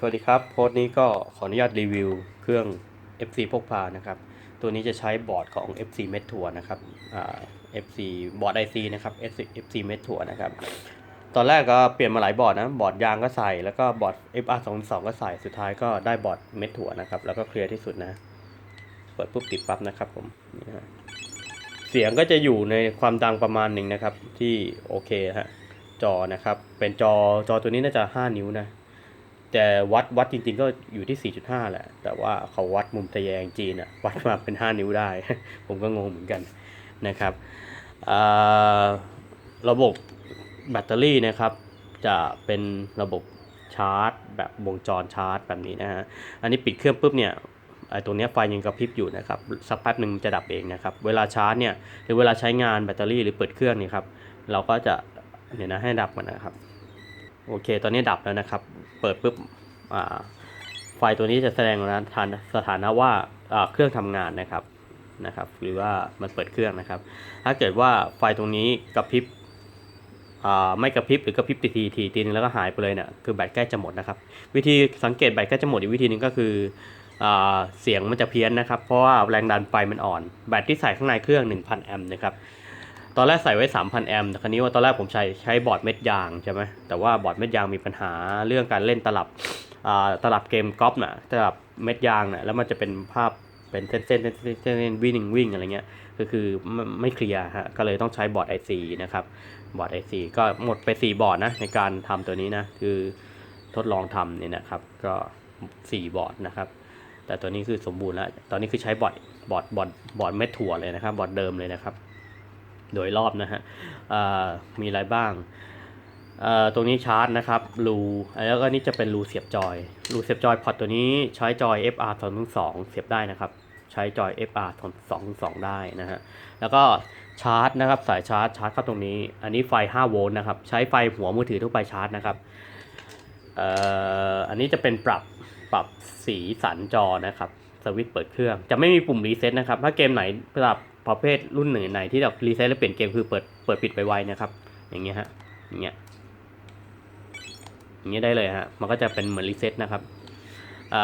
สวัสดีครับ โพสต์นี้ก็ขออนุญาตรีวิวเครื่อง FC พกพานะครับ ตัวนี้จะใช้บอร์ดของ FC m e t t o u r นะครับอ่า FC บอร์ด IC นะครับ FC FC m e t t o u r นะครับ ตอนแรกก็เปลี่ยนมาหลายบอร์ดนะ บอร์ดยางก็ใส่ แล้วก็บอร์ด FR 2 2ก็ใส่ สุดท้ายก็ได้บอร์ด m e t t o u r นะครับ แล้วก็เคลียร์ที่สุดนะ เปิดปุ๊บติดปั๊บนะครับผมนี่ฮะเสียงก็จะอยู่ในความดังประมาณหนึ่งนะครับ ที่โอเคฮะ จอนะครับ เป็นจอจอตัวนี้น่าจะ 5 นิ้วนะ แต่วัดวัดจริง ๆ ก็อยู่ที่ 4.5 แหละ แต่ว่าเขาวัดมุมทะแยงจีนอะวัดมาเป็น 5 นิ้วได้ ผมก็งงเหมือนกันนะครับ ระบบแบตเตอรี่นะครับ จะเป็นระบบชาร์จ แบบวงจรชาร์จ แบบนี้นะฮะ อันนี้ปิดเครื่องปุ๊บเนี่ยไอ้ตรงนี้ไฟยังกระพริบอยู่นะครับ สักแป๊บหนึ่งจะดับเองนะครับ เวลาชาร์จเนี่ย หรือเวลาใช้งานแบตเตอรี่หรือเปิดเครื่องนี่ครับ เราก็จะเนี่ยนะให้ดับมันนะครับ โอเค ตอนนี้ดับแล้วนะครับ เปิดปุ๊บไฟตัวนี้จะแสดงสถานะว่าเครื่องทำงานนะครับนะครับ หรือว่ามันเปิดเครื่องนะครับ ถ้าเกิดว่าไฟตรงนี้กระพริบไม่กระพริบหรือกระพริบทีทีทีทีนึงแล้วก็หายไปเลยเนี่ยคือแบตใกล้จะหมดนะครับ วิธีสังเกตแบตใกล้จะหมดอีกวิธีหนึงก็คืออเสียงมันจะเพี้ยนนะครับ เพราะว่าแรงดันไฟมันอ่อน แบตที่ใส่ข้างในเครื่อง 1,000 แอมป์นะครับ ตอนแรกใส่ไว้ 3,000 แอมป์แต่คราวนี้ว่าตอนแรกผมใช้ใช้บอร์ดเม็ดยางใช่ไหมแต่ว่าบอร์ดเม็ดยางมีปัญหาเรื่องการเล่นตลับอ่าตลับเกมกอล์ฟน่ะตลับเม็ดยางน่ะแล้วมันจะเป็นภาพเป็นเส้นเส้นเส้นเส้นเส้นวิ่งวิ่งอะไรเงี้ยก็คือไม่ไม่เคลียร์ฮะก็เลยต้องใช้บอร์ด IC นะครับบอร์ด IC ก็หมดไป 4 บอร์ดนะในการทำตัวนี้นะคือทดลองทำเนี่ยนะครับก็ 4 บอร์ดนะครับแต่ตัวนี้คือสมบูรณ์แล้วตอนนี้คือใช้บอร์ดบอร์ดบอร์ดบอร์ดเม็ดถั่วเลยนะครับบอร์ดเดิมเลยนะครับ โดยรอบนะฮะมีอะไรบ้างตรงนี้ชาร์จนะครับรูแล้วก็นี่จะเป็นรูเสียบจอยรูเสียบจอยพอร์ตตัวนี้ใช้จอย FR 2 2เสียบได้นะครับ ใช้จอย FR 2 2ได้นะฮะแล้วก็ชาร์จนะครับสายชาร์จชาร์จเข้าตรงนี้ อันนี้ไฟ 5 โวลต์นะครับ ใช้ไฟหัวมือถือทั่วไปชาร์จนะครับอันนี้จะเป็นปรับปรับสีสันจอนะครับสวิตช์เปิดเครื่อง จะไม่มีปุ่มรีเซ็ตนะครับ ถ้าเกมไหนสำหรับ ประเภทรุ่นไหนไหนที่แบบรีเซ็ตแล้วเปลี่ยนเกมคือเปิดเปิดปิดไปไวๆนะครับ อย่างเงี้ยฮะอย่างเงี้ยอย่างเงี้ยได้เลยฮะมันก็จะเป็นเหมือนรีเซ็ตนะครับเอ่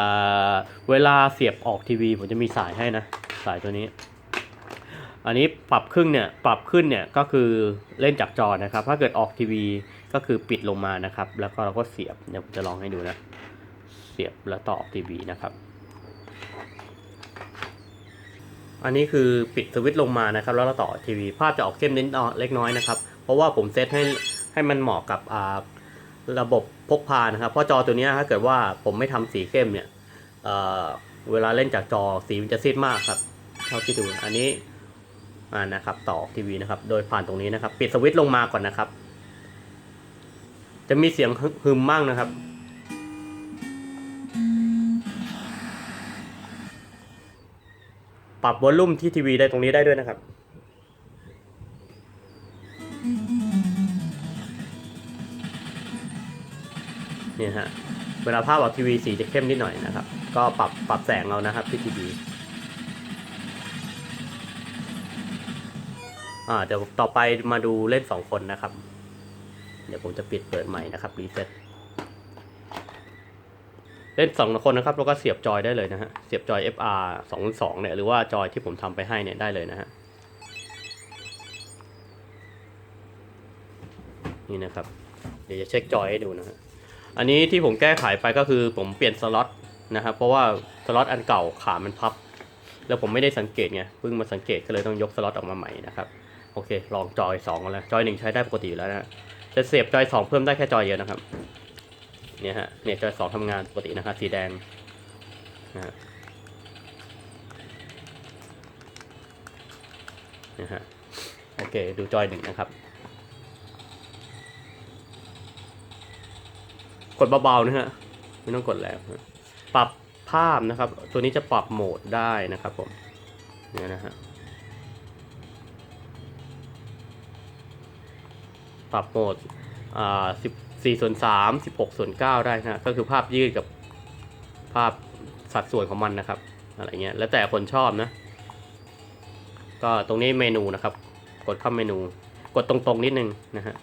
อเวลาเสียบออกทีวีผมจะมีสายให้นะ สายตัวนี้ อันนี้ปรับครึ่งเนี่ยปรับขึ้นเนี่ยก็คือเล่นจากจอนะครับ ถ้าเกิดออกทีวีก็คือปิดลงมานะครับ แล้วก็เราก็เสียบเดี๋ยวผมจะลองให้ดูนะ เสียบแล้วต่อออกทีวีนะครับ อันนี้คือปิดสวิตช์ลงมานะครับ แล้วเราต่อทีวีภาพจะออกเข้มนิดเล็กน้อยนะครับ เพราะว่าผมเซตให้ให้มันเหมาะกับอ่าระบบพกพานะครับ เพราะจอตัวนี้ถ้าเกิดว่าผมไม่ทำสีเข้มเนี่ยเอ่อเวลาเล่นจากจอสีมันจะซีดมากครับเท่าที่ดูอันนี้อ่านะครับต่อทีวีนะครับ โดยผ่านตรงนี้นะครับ ปิดสวิตช์ลงมาก่อนนะครับ จะมีเสียงฮึมมั่งนะครับ ปรับวอลลุ่มที่ทีวีได้ตรงนี้ได้ด้วยนะครับ เนี่ยฮะ เวลาภาพออกทีวีสีจะเข้มนิดหน่อยนะครับ ก็ปรับปรับแสงเอานะครับที่ทีวีอ่าเดี๋ยวต่อไปมาดูเล่นสองคนนะครับ เดี๋ยวผมจะปิดเปิดใหม่นะครับรีเซ็ต เล่นสองคนนะครับแล้วก็เสียบจอยได้เลยนะฮะ เสียบจอย FR 2 2เนี่ยหรือว่าจอยที่ผมทำไปให้เนี่ยได้เลยนะฮะ นี่นะครับ เดี๋ยวจะเช็คจอยให้ดูนะฮะ อันนี้ที่ผมแก้ไขไปก็คือผมเปลี่ยนสล็อตนะครับเพราะว่าสล็อตอันเก่าขามันพับ แล้วผมไม่ได้สังเกตไงเพิ่งมาสังเกตก็เลยต้องยกสล็อตออกมาใหม่นะครับโอเค ลองจอย2กันแล้วจอย1ใช้ได้ปกติอยู่แล้วนะฮะจะเสียบจอย2เพิ่มได้แค่จอยเดียวนะครับ เนี่ยฮะเนี่ยจอยสองทำงานปกตินะครับสีแดงนะฮะนะฮะโอเค ดูจอยหนึ่งนะครับ กดเบาๆนะฮะไม่ต้องกดแรงปรับภาพนะครับ ตัวนี้จะปรับโหมดได้นะครับผมเนี่ยนะฮะปรับโหมดอ่าสิบ 4ส่วน3 16ส่วน9ได้นะก็คือภาพยืดกับภาพสัดส่วนของมันนะครับ อะไรเงี้ยแล้วแต่คนชอบนะ ก็ตรงนี้เมนูนะครับ กดเข้าเมนู กดตรงๆนิดนึงนะฮะ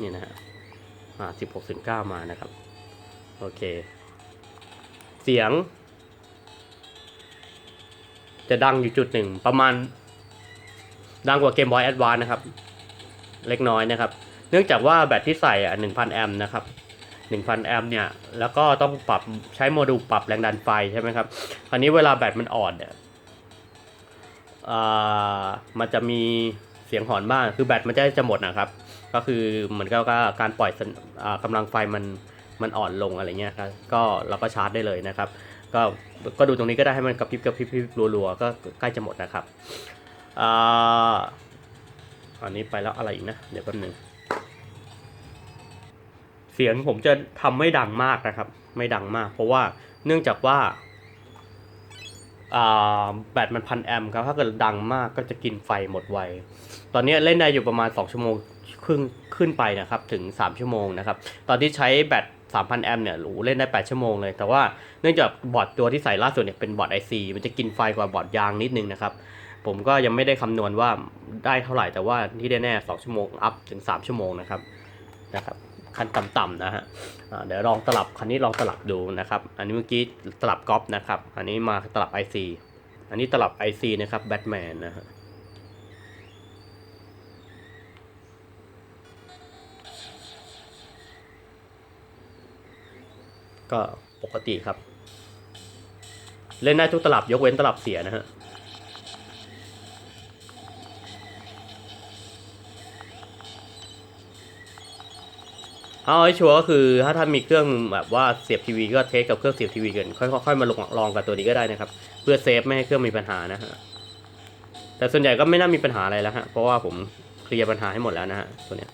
นี่นะฮะอ่าสิบหกสิบเก้ามานะครับ โอเค เสียง จะดังอยู่จุดหนึ่งประมาณ ดังกว่าเกมบอยแอดวานนะครับ เล็กน้อยนะครับ เนื่องจากว่าแบตที่ใส่อะหนึ่งพันแอมป์นะครับหนึ่งพันแอมป์เนี่ย แล้วก็ต้องปรับใช้โมดูลปรับแรงดันไฟใช่ไหมครับ คราวนี้เวลาแบตมันอ่อนเนี่ยอ่ามันจะมีเสียงหอนบ้าง คือแบตมันจะจะหมดนะครับ ก็คือเหมือนกับว่าการปล่อยสัญอ่ากำลังไฟมันมันอ่อนลงอะไรเงี้ยครับ ก็เราก็ชาร์จได้เลยนะครับ ก็ก็ดูตรงนี้ก็ได้ให้มันกระพริบกระพริบกระพริบรัวๆก็ใกล้จะหมดนะครับอ่าอันนี้ไปแล้วอะไรอีกนะ เดี๋ยวแป๊บนึงเสียงผมจะทำไม่ดังมากนะครับ ไม่ดังมาก เพราะว่าเนื่องจากว่าแบตมันพันแอมป์ครับถ้าเกิดดังมากก็จะกินไฟหมดไว ตอนนี้เล่นได้อยู่ประมาณ 2 ชั่วโมงครึ่งขึ้นไปนะครับ ถึง 3 ชั่วโมงนะครับ ตอนที่ใช้แบต 3,000 แอมป์เนี่ยโอ้เล่นได้ 8 ชั่วโมงเลย แต่ว่าเนื่องจากบอร์ดตัวที่ใส่ล่าสุดเนี่ยเป็นบอร์ด IC มันจะกินไฟกว่าบอร์ดยางนิดนึงนะครับ ผมก็ยังไม่ได้คำนวณว่าได้เท่าไหร่แต่ว่าที่แน่ๆ2ชั่วโมงอัพถึง 3 ชั่วโมงนะครับนะครับขั้นต่ำๆนะฮะเดี๋ยวลองตลับคันนี้ลองตลับดูนะครับ อันนี้เมื่อกี้ตลับก๊อปนะครับ อันนี้มาตลับ IC อันนี้ตลับ IC นะครับแบทแมนนะฮะ ก็ปกติครับ เล่นได้ทุกตลับยกเว้นตลับเสียนะฮะเอาให้ชัวร์ก็คือถ้าท่านมีเครื่องแบบว่าเสียบทีวีก็เทสกับเครื่องเสียบทีวีกันค่อยๆมาลองลองกับตัวนี้ก็ได้นะครับ เพื่อเซฟไม่ให้เครื่องมีปัญหานะฮะแต่ส่วนใหญ่ก็ไม่น่ามีปัญหาอะไรแล้วฮะเพราะว่าผมเคลียร์ปัญหาให้หมดแล้วนะฮะตัวเนี้ย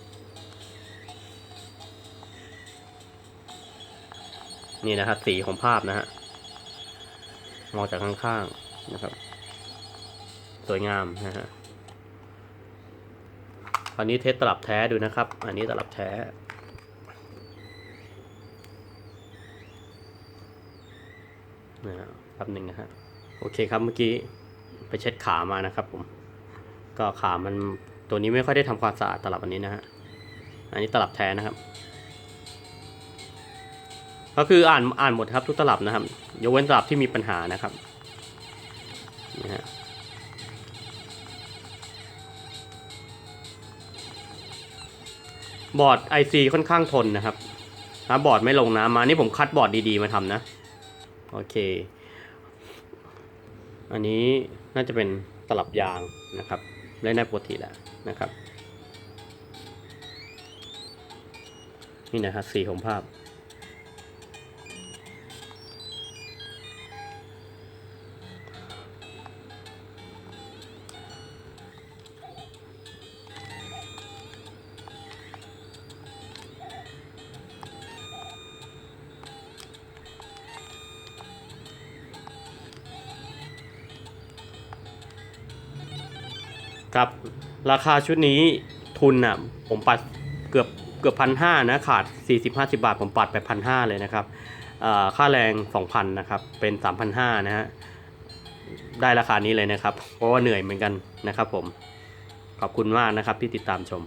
นี่นะครับ สีของภาพนะฮะมองจากข้างๆนะครับ สวยงามนะฮะอันนี้เทสตลับแท้ดูนะครับ อันนี้ตลับแท้นะฮะแป๊บหนึ่งนะฮะโอเคครับเมื่อกี้ไปเช็ดขามานะครับผม ก็ขามันตัวนี้ไม่ค่อยได้ทำความสะอาดตลับอันนี้นะฮะ อันนี้ตลับแท้นะครับ ก็คืออ่านอ่านหมดครับทุกตลับนะครับยกเว้นตลับที่มีปัญหานะครับนี่ฮะบอร์ด IC ค่อนข้างทนนะครับถ้าบอร์ดไม่ลงน้ำมานี่ผมคัดบอร์ดดีๆมาทำนะ โอเค อันนี้น่าจะเป็นตลับยางนะครับเล่นได้ปกติแหละนะครับ นี่นะครับสีของภาพ ครับ ราคาชุดนี้ทุนอะผมปัดเกือบเกือบพันห้านะขาด 40 50 บาท ผมปัดไปพันห้าเลยนะครับค่าแรง 2,000นะครับเป็น 3,500นะฮะได้ราคานี้เลยนะครับ เพราะว่าเหนื่อยเหมือนกันนะครับผมขอบคุณมากนะครับที่ติดตามชม